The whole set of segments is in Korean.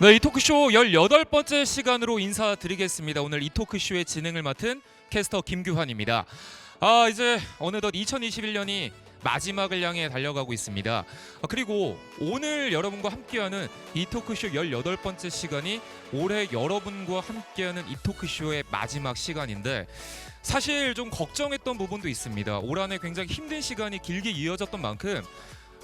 네, 이 토크쇼 18번째 시간으로 인사드리겠습니다. 오늘 이 토크쇼의 진행을 맡은 캐스터 김규환입니다. 아, 이제 어느덧 2021년이 마지막을 향해 달려가고 있습니다. 아, 그리고 오늘 여러분과 함께하는 이 토크쇼 18번째 시간이 올해 여러분과 함께하는 이 토크쇼의 마지막 시간인데 사실 좀 걱정했던 부분도 있습니다. 올 한해 굉장히 힘든 시간이 길게 이어졌던 만큼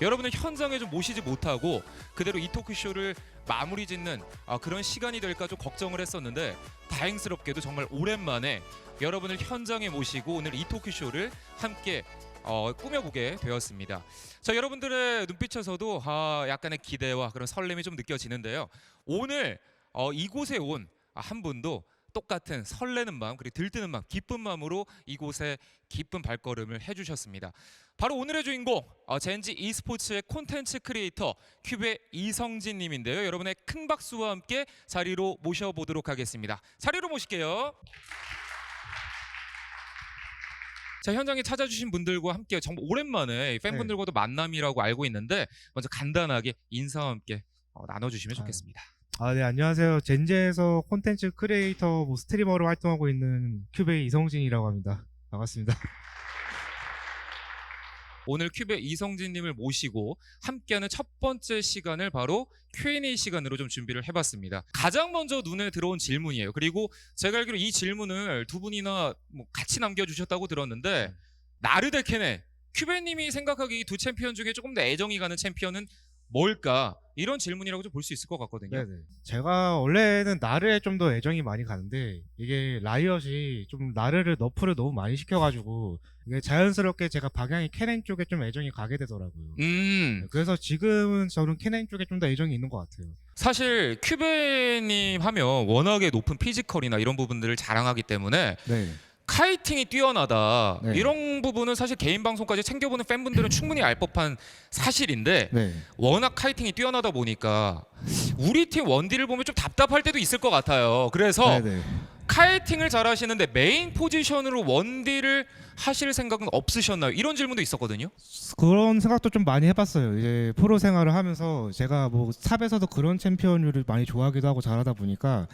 여러분을 현장에 좀 모시지 못하고 그대로 이 토크쇼를 마무리 짓는 아, 그런 시간이 될까 좀 걱정을 했었는데 다행스럽게도 정말 오랜만에 여러분을 현장에 모시고 오늘 이 토크쇼를 함께 어, 꾸며보게 되었습니다. 자 여러분들의 눈빛에서도 아, 약간의 기대와 그런 설렘이 좀 느껴지는데요. 오늘 어, 이곳에 온 한 분도 똑같은 설레는 마음 그리고 들뜨는 마음 기쁜 마음으로 이곳에 기쁜 발걸음을 해주셨습니다. 바로 오늘의 주인공 어, 젠지 e스포츠의 콘텐츠 크리에이터 큐브의 이성진님인데요. 여러분의 큰 박수와 함께 자리로 모셔보도록 하겠습니다. 자리로 모실게요. 자 현장에 찾아주신 분들과 함께 정말 오랜만에 팬분들과도 만남이라고 알고 있는데 먼저 간단하게 인사와 함께 어, 나눠주시면 아, 좋겠습니다. 아, 네, 안녕하세요. 젠제에서 콘텐츠 크리에이터, 뭐 스트리머로 활동하고 있는 큐베이 이성진이라고 합니다. 반갑습니다. 오늘 큐브의 이성진님을 모시고 함께하는 첫 번째 시간을 바로 Q&A 시간으로 좀 준비를 해봤습니다. 가장 먼저 눈에 들어온 질문이에요. 그리고 제가 알기로 이 질문을 두 분이나 뭐 같이 남겨주셨다고 들었는데 나르데 케네 큐베님이 생각하기 이 두 챔피언 중에 조금 더 애정이 가는 챔피언은 뭘까? 이런 질문이라고 좀 볼 수 있을 것 같거든요. 네네. 제가 원래는 나르에 좀 더 애정이 많이 가는데, 이게 라이엇이 좀 나르를 너프를 너무 많이 시켜가지고, 자연스럽게 제가 방향이 캐넨 쪽에 좀 애정이 가게 되더라고요. 음 네, 그래서 지금은 저는 캐넨 쪽에 좀 더 애정이 있는 것 같아요. 사실 큐베님 하면 워낙에 높은 피지컬이나 이런 부분들을 자랑하기 때문에 네. 카이팅이 뛰어나다 네. 이런 부분은 사실 개인 방송까지 챙겨보는 팬분들은 충분히 알 법한 사실인데 네. 워낙 카이팅이 뛰어나다 보니까 우리 팀 원딜을 보면 좀 답답할 때도 있을 것 같아요. 그래서 네 네. 카이팅을 잘하시는데 메인 포지션으로 원딜을 하실 생각은 없으셨나요? 이런 질문도 있었거든요. 그런 생각도 좀 많이 해봤어요. 이제 프로 생활을 하면서 제가 뭐 탑에서도 그런 챔피언을 많이 좋아하기도 하고 잘하다 보니까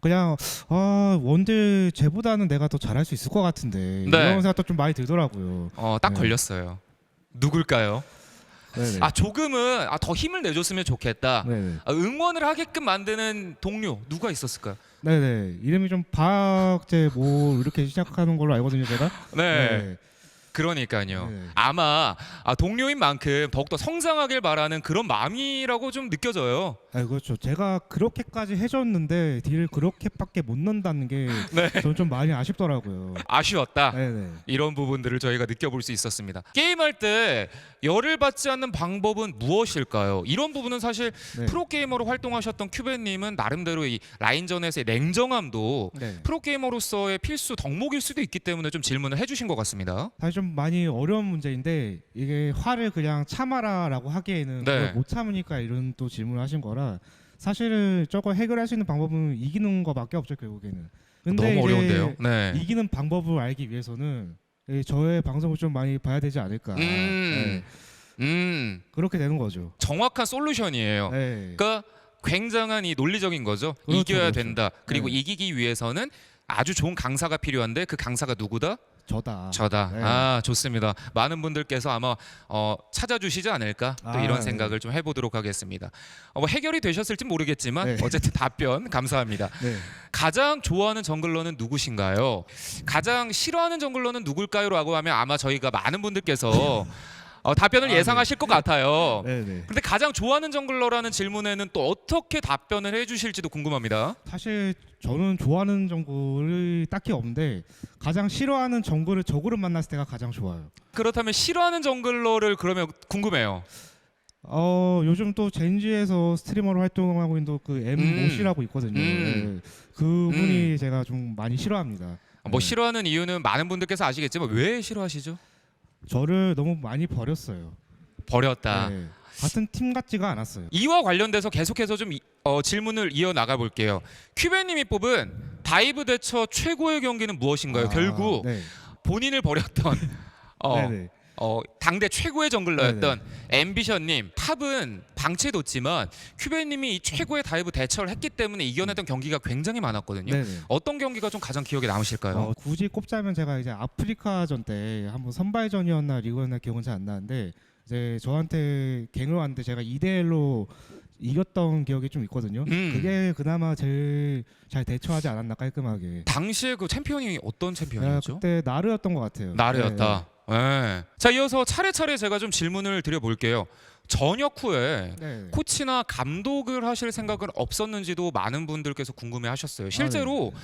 그냥 아 원딜 쟤보다는 내가 더 잘할 수 있을 것 같은데 네. 이런 생각도 좀 많이 들더라고요. 어, 딱 네. 걸렸어요. 누굴까요? 네네. 아 조금은 아, 더 힘을 내줬으면 좋겠다. 네네. 아, 응원을 하게끔 만드는 동료 누가 있었을까요? 네네. 이름이 좀 박제 뭐 이렇게 시작하는 걸로 알거든요, 제가. 네. 그러니까요. 네. 아마 아, 동료인 만큼 더욱더 성장하길 바라는 그런 마음이라고 좀 느껴져요. 아 그렇죠. 제가 그렇게까지 해줬는데 딜을 그렇게밖에 못 넣는다는 게 네. 저는 좀 많이 아쉽더라고요. 아쉬웠다. 네네. 이런 부분들을 저희가 느껴볼 수 있었습니다. 게임할 때 열을 받지 않는 방법은 무엇일까요? 이런 부분은 사실 네. 프로게이머로 활동하셨던 큐베님은 나름대로 이 라인전에서의 냉정함도 네. 프로게이머로서의 필수 덕목일 수도 있기 때문에 좀 질문을 해주신 것 같습니다. 사실 좀 많이 어려운 문제인데 이게 화를 그냥 참아라라고 하기에는 네. 그걸 못 참으니까 이런 또 질문을 하신 거라 사실은 저거 해결할 수 있는 방법은 이기는 거밖에 없죠 결국에는. 근데 너무 어려운데요. 네. 이기는 방법을 알기 위해서는 이 저의 방송을 좀 많이 봐야 되지 않을까. 네. 음, 음, 그렇게 되는 거죠. 정확한 솔루션이에요. 네. 그러니까 굉장한 이 논리적인 거죠. 그렇죠, 이겨야 그렇죠. 된다. 그리고 네. 이기기 위해서는 아주 좋은 강사가 필요한데 그 강사가 누구다? 저다. 저다. 네. 아 좋습니다. 많은 분들께서 아마 어, 찾아주시지 않을까 또 아, 이런 네. 생각을 좀 해보도록 하겠습니다. 어, 뭐 해결이 되셨을지 모르겠지만 네. 어쨌든 답변 감사합니다. 네. 가장 좋아하는 정글러는 누구신가요? 가장 싫어하는 정글러는 누굴까요?라고 하면 아마 저희가 많은 분들께서 어, 답변을 아, 예상하실 것 같아요. 네, 네. 근데 가장 좋아하는 정글러라는 질문에는 또 어떻게 답변을 해주실지도 궁금합니다. 사실 저는 좋아하는 정글이 딱히 없는데 가장 싫어하는 정글을 적으로 만났을 때가 가장 좋아요. 그렇다면 싫어하는 정글러를 그러면 궁금해요. 어 요즘 또 젠지에서 스트리머로 활동하고 있는 그 음. 엠모씨라고 있거든요. 음. 네. 그분이 제가 좀 많이 싫어합니다. 뭐 네. 싫어하는 이유는 많은 분들께서 아시겠지만 왜 싫어하시죠? 저를 너무 많이 버렸어요. 버렸다. 네. 같은 팀 같지가 않았어요. 이와 관련돼서 계속해서 좀 이- 어, 질문을 이어 나가 볼게요. 큐베님이 뽑은 다이브 대처 최고의 경기는 무엇인가요? 아, 결국 네. 본인을 버렸던 어, 네네. 어, 당대 최고의 정글러였던 앰비션님 탑은 방치해뒀지만 큐베님이 이 최고의 다이브 대처를 했기 때문에 이겨냈던 경기가 굉장히 많았거든요. 네네. 어떤 경기가 좀 가장 기억에 남으실까요? 어, 굳이 꼽자면 제가 이제 아프리카전 때 한번 선발전이었나 리그였나 기억은 잘 안 나는데 이제 저한테 갱을 왔는데 제가 2대 1로 이겼던 기억이 좀 있거든요. 음. 그게 그나마 제일 잘 대처하지 않았나 깔끔하게. 당시에 그 챔피언이 어떤 제가 챔피언이었죠? 그때 나르였던 것 같아요. 나르였다. 예. 자 이어서 차례차례 제가 좀 질문을 드려볼게요. 전역 후에 네. 네. 코치나 감독을 하실 생각은 없었는지도 많은 분들께서 궁금해하셨어요. 실제로 아,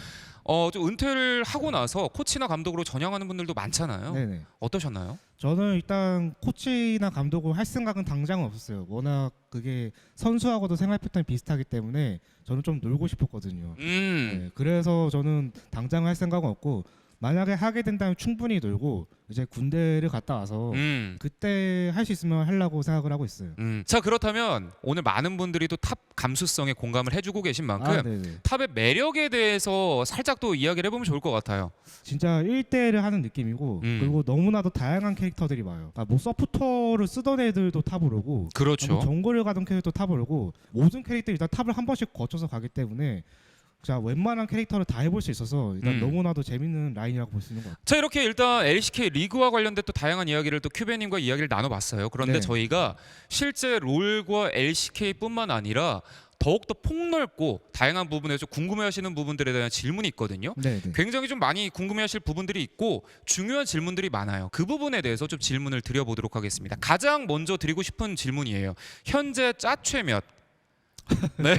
어, 좀 은퇴를 하고 나서 코치나 감독으로 전향하는 분들도 많잖아요. 네. 네네. 어떠셨나요? 저는 일단 코치나 감독을 할 생각은 당장은 없었어요. 워낙 그게 선수하고도 생활 패턴이 비슷하기 때문에 저는 좀 놀고 싶었거든요. 음. 네, 그래서 저는 당장 할 생각은 없고 만약에 하게 된다면 충분히 놀고 이제 군대를 갔다 와서 음. 그때 할 수 있으면 하려고 생각을 하고 있어요. 음. 자 그렇다면 오늘 많은 분들이 또 탑 감수성에 공감을 해주고 계신 만큼 아, 네네. 탑의 매력에 대해서 살짝 또 이야기를 해보면 좋을 것 같아요. 진짜 1대1을 하는 느낌이고 음. 그리고 너무나도 다양한 캐릭터들이 와요. 그러니까 뭐 서포터를 쓰던 애들도 탑을 오고 그렇죠. 뭐 정글을 가던 캐릭터 탑을 오고 모든 캐릭터들이 일단 탑을 한 번씩 거쳐서 가기 때문에 자 웬만한 캐릭터를 다 해볼 수 있어서 일단 음. 너무나도 재밌는 라인이라고 볼 수 있는 것 같아요. 자 이렇게 일단 LCK 리그와 관련된 또 다양한 이야기를 또 큐베님과 이야기를 나눠봤어요. 그런데 네. 저희가 실제 롤과 LCK뿐만 아니라 더욱더 폭넓고 다양한 부분에서 궁금해하시는 부분들에 대한 질문이 있거든요. 네, 네. 굉장히 좀 많이 궁금해하실 부분들이 있고 중요한 질문들이 많아요. 그 부분에 대해서 좀 질문을 드려보도록 하겠습니다. 가장 먼저 드리고 싶은 질문이에요. 현재 짜최 몇? 네.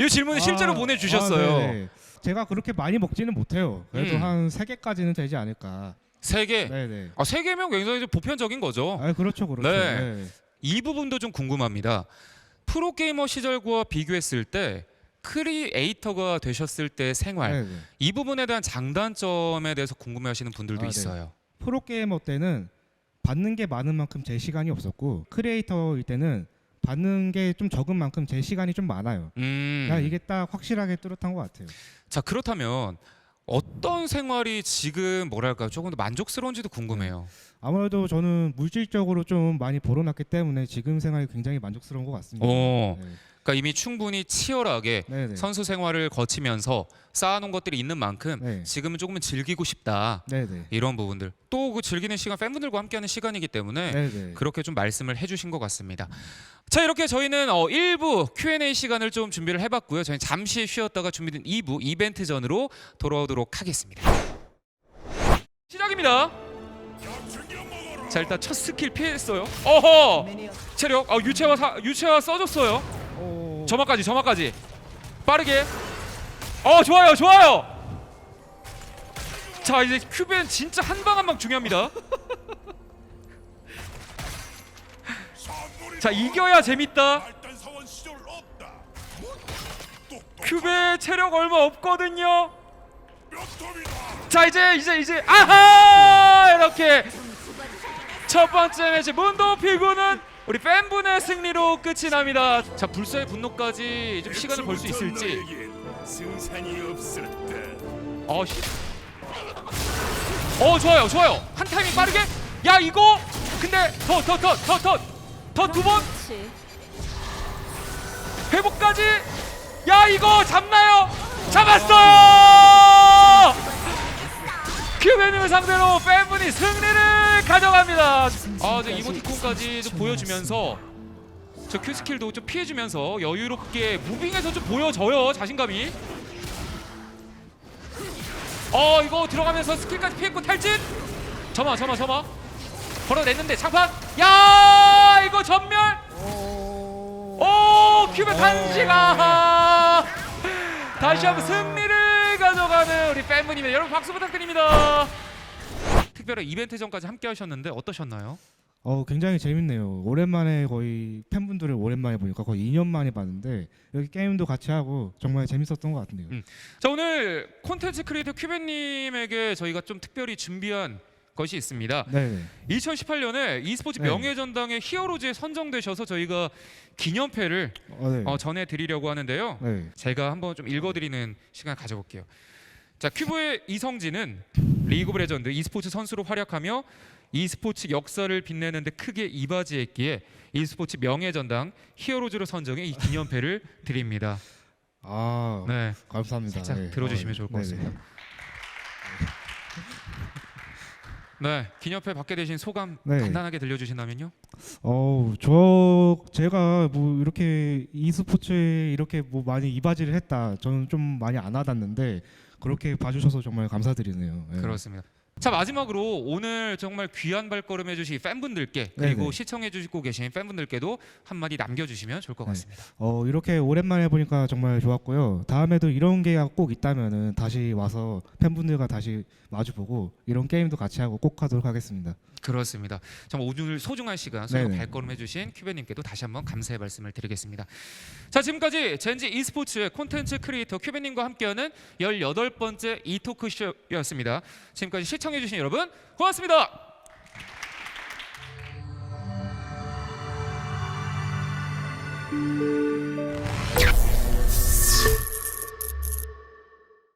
이 질문을 실제로 아, 보내주셨어요. 아, 네네. 제가 그렇게 많이 먹지는 못해요. 그래도 음. 한 세 개까지는 되지 않을까. 세 개. 네네. 아, 세 개면 굉장히 좀 보편적인 거죠. 아 그렇죠, 그렇죠. 네. 네. 이 부분도 좀 궁금합니다. 프로 게이머 시절과 비교했을 때 크리에이터가 되셨을 때 생활 네네. 이 부분에 대한 장단점에 대해서 궁금해하시는 분들도 아, 네. 있어요. 프로 게이머 때는 받는 게 많은 만큼 제 시간이 없었고 크리에이터일 때는 받는 게 좀 적은 만큼 제 시간이 좀 많아요. 음. 그러니까 이게 딱 확실하게 뚜렷한 것 같아요. 자 그렇다면 어떤 생활이 지금 뭐랄까 조금 더 만족스러운지도 궁금해요. 아무래도 저는 물질적으로 좀 많이 벌어놨기 때문에 지금 생활이 굉장히 만족스러운 것 같습니다. 어, 네. 그러니까 이미 충분히 치열하게 네네. 선수 생활을 거치면서 쌓아놓은 것들이 있는 만큼 네. 지금은 조금은 즐기고 싶다 네네. 이런 부분들 또 그 즐기는 시간 팬분들과 함께하는 시간이기 때문에 네네. 그렇게 좀 말씀을 해주신 것 같습니다. 자 이렇게 저희는 어, 1부 Q&A 시간을 좀 준비를 해봤고요. 저희 는 잠시 쉬었다가 준비된 2부 이벤트 전으로 돌아오도록 하겠습니다. 시작입니다. 자 일단 첫 스킬 피했어요. 어허 체력 아 유채화 사, 유채화 써줬어요. 오. 점화까지 점화까지 빠르게. 어 좋아요 좋아요. 자 이제 큐벤 진짜 한 방 한 방 중요합니다. 자 이겨야 재밌다. 큐베 체력 얼마 없거든요. 자 이제 이제 이제 아하 이렇게 첫 번째 매치 문도 피구는 우리 팬분의 승리로 끝이 납니다. 자 불사의 분노까지 좀 시간을 벌 수 있을지. 승산이 없었다. 어 시... 어 좋아요 좋아요. 한 타이밍 빠르게. 야 이거! 근데 더 더 더 더 더 더 두 번. 회복까지. 야 이거 잡나요? 잡았어요 큐베님을 상대로 팬분이 승리를 가져갑니다. 아저 이모티콘까지 좀 보여주면서 저 큐 스킬도 좀 피해주면서 여유롭게 무빙에서 좀 보여줘요 자신감이. 어 이거 들어가면서 스킬까지 피했고 탈진! 점화 점화 점화. 걸어냈는데 장판! 야 이거 전멸! 오. 큐베 단시가! 다시 한번 승리를 가져가는 우리 팬분입니다 여러분 박수 부탁드립니다 특별한 이벤트 전까지 함께 하셨는데 어떠셨나요? 어 굉장히 재밌네요. 오랜만에 거의 팬분들을 오랜만에 보니까 거의 2년 만에 봤는데 여기 게임도 같이 하고 정말 재밌었던 것 같네요. 음. 자 오늘 콘텐츠 크리에이터 큐베님에게 저희가 좀 특별히 준비한 것이 있습니다 네. 2018년에 e스포츠 네. 명예전당의 히어로즈에 선정되셔서 저희가 기념패를 어, 네. 어, 전해드리려고 하는데요. 네. 제가 한번 좀 읽어드리는 시간 가져볼게요. 자 큐브의 이성진은 리그 오브 레전드 e스포츠 선수로 활약하며 e스포츠 역사를 빛내는 데 크게 이바지했기에 e스포츠 명예전당 히어로즈로 선정해 이 기념패를 드립니다. 아 네, 감사합니다. 살짝 네. 들어주시면 어, 좋을 것 네 네. 같습니다. 네, 기념패 받게 되신 소감 네. 간단하게 들려주신다면요? 어우 저 제가 뭐 이렇게 e스포츠에 이렇게 뭐 많이 이바지를 했다. 저는 좀 많이 안 와닿는데 그렇게 봐주셔서 정말 감사드리네요. 네. 그렇습니다. 자 마지막으로 오늘 정말 귀한 발걸음 해주신 팬분들께 그리고 네네. 시청해주시고 계신 팬분들께도 한마디 남겨주시면 좋을 것 네. 같습니다. 어 이렇게 오랜만에 보니까 정말 좋았고요. 다음에도 이런 게 꼭 있다면은 다시 와서 팬분들과 다시 마주보고 이런 게임도 같이 하고 꼭 하도록 하겠습니다. 그렇습니다. 정말 오늘 소중한 시간 소중 네네. 발걸음 해 주신 큐베님께도 다시 한번 감사의 말씀을 드리겠습니다. 자 지금까지 젠지 e스포츠의 콘텐츠 크리에이터 큐베님과 함께하는 18번째 이 토크쇼였습니다. 지금까지 시청해 주신 여러분 고맙습니다. 음